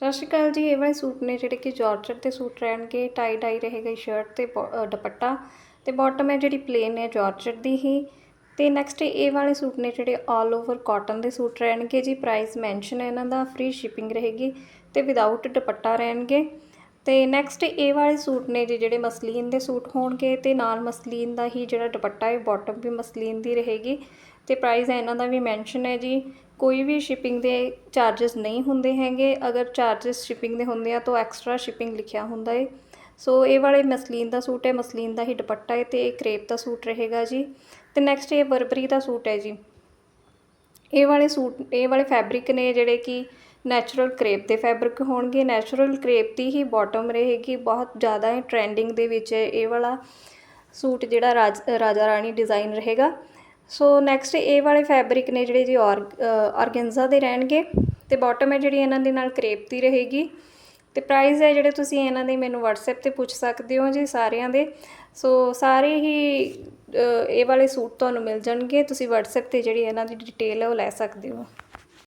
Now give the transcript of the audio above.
ਸਤਿ ਸ਼੍ਰੀ ਅਕਾਲ ਜੀ, ਇਹ ਵਾਲੇ ਸੂਟ ਨੇ ਜਿਹੜੇ ਕਿ ਜਾਰਜਟ ਦੇ ਸੂਟ ਰਹਿਣਗੇ ਟਾਈ ਡਾਈ ਰਹੇਗਾ ਸ਼ਰਟ ਤੇ, ਬੋ- ਦੁਪੱਟਾ ਤੇ ਬਾਟਮ ਹੈ ਜਿਹੜੀ ਪਲੇਨ ਹੈ ਜਾਰਜਟ ਦੀ ਹੀ। ਤੇ ਨੈਕਸਟ ਇਹ ਵਾਲੇ ਸੂਟ ਨੇ ਜਿਹੜੇ ਆਲ ਓਵਰ ਕਾਟਨ ਦੇ ਸੂਟ ਰਹਿਣਗੇ ਜੀ ਪ੍ਰਾਈਸ ਮੈਂਸ਼ਨ ਹੈ ਇਹਨਾਂ ਦਾ ਫ੍ਰੀ ਸ਼ਿਪਿੰਗ ਰਹੇਗੀ ਤੇ ਵਿਦਆਊਟ ਦੁਪੱਟਾ ਰਹਿਣਗੇ। ਤੇ ਨੈਕਸਟ ਇਹ ਵਾਲੇ ਸੂਟ ਨੇ ਜੀ ਜਿਹੜੇ ਮਸਲੀਨ ਦੇ ਸੂਟ ਹੋਣਗੇ ਤੇ ਨਾਲ ਮਸਲੀਨ ਦਾ ਹੀ ਜਿਹੜਾ ਦੁਪੱਟਾ ਹੈ ਬਾਟਮ ਵੀ ਮਸਲੀਨ ਦੀ ਰਹੇਗੀ ਤੇ ਪ੍ਰਾਈਸ ਹੈ ਇਹਨਾਂ ਦਾ ਵੀ ਮੈਂਸ਼ਨ ਹੈ ਜੀ। ਕੋਈ ਵੀ ਸ਼ਿਪਿੰਗ ਦੇ ਚਾਰजेस ਨਹੀਂ ਹੁੰਦੇ ਹੈਗੇ। ਅਗਰ ਚਾਰजेस ਸ਼ਿਪਿੰਗ ਦੇ ਹੁੰਦੇ ਆ ਤਾਂ ਐਕਸਟਰਾ ਸ਼ਿਪਿੰਗ ਲਿਖਿਆ ਹੁੰਦਾ ਏ। ਸੋ ਇਹ ਵਾਲੇ ਮਸਲੀਨ ਦਾ ਸੂਟ ਹੈ, ਮਸਲੀਨ ਦਾ ਹੀ ਦੁਪੱਟਾ ਹੈ ਤੇ ਇਹ ਕ੍ਰੇਪ ਦਾ ਸੂਟ ਰਹੇਗਾ ਜੀ। ਤੇ ਨੈਕਸਟ ਇਹ ਬਰਬਰੀ ਦਾ ਸੂਟ ਹੈ ਜੀ। ਇਹ ਵਾਲੇ ਸੂਟ, ਇਹ ਵਾਲੇ ਫੈਬਰਿਕ ਨੇ ਜਿਹੜੇ ਕਿ ਨੈਚੁਰਲ ਕ੍ਰੇਪ ਦੇ ਫੈਬਰਿਕ ਹੋਣਗੇ। ਨੈਚੁਰਲ ਕ੍ਰੇਪ ਦੀ ਹੀ ਬਾਟਮ ਰਹੇਗੀ। ਬਹੁਤ ਜ਼ਿਆਦਾ ਹੀ ਟ੍ਰੈਂਡਿੰਗ ਦੇ ਵਿੱਚ ਹੈ ਇਹ ਵਾਲਾ ਸੂਟ ਜਿਹੜਾ ਰਾਜਾ ਰਾਣੀ ਡਿਜ਼ਾਈਨ ਰਹੇਗਾ। ਸੋ ਨੈਕਸਟ ਇਹ ਵਾਲੇ ਫੈਬਰਿਕ ਨੇ ਜਿਹੜੇ ਜੀ ਔਰ ਆਰਗੈਂਜ਼ਾ ਦੇ ਰਹਿਣਗੇ ਤੇ ਬਾਟਮ ਹੈ ਜਿਹੜੀ ਇਹਨਾਂ ਦੇ ਨਾਲ ਕ੍ਰੇਪ ਦੀ ਰਹੇਗੀ। ਤੇ ਪ੍ਰਾਈਸ ਹੈ ਜਿਹੜੇ ਤੁਸੀਂ ਇਹਨਾਂ ਦੇ ਮੈਨੂੰ WhatsApp ਤੇ ਪੁੱਛ ਸਕਦੇ ਹੋ ਜੀ ਸਾਰਿਆਂ ਦੇ। ਸੋ ਸਾਰੇ ਹੀ ਇਹ ਵਾਲੇ ਸੂਟ ਤੁਹਾਨੂੰ ਮਿਲ ਜਾਣਗੇ। ਤੁਸੀਂ WhatsApp ਤੇ ਜਿਹੜੀ ਇਹਨਾਂ ਦੀ ਡਿਟੇਲ ਹੈ ਉਹ ਲੈ ਸਕਦੇ ਹੋ।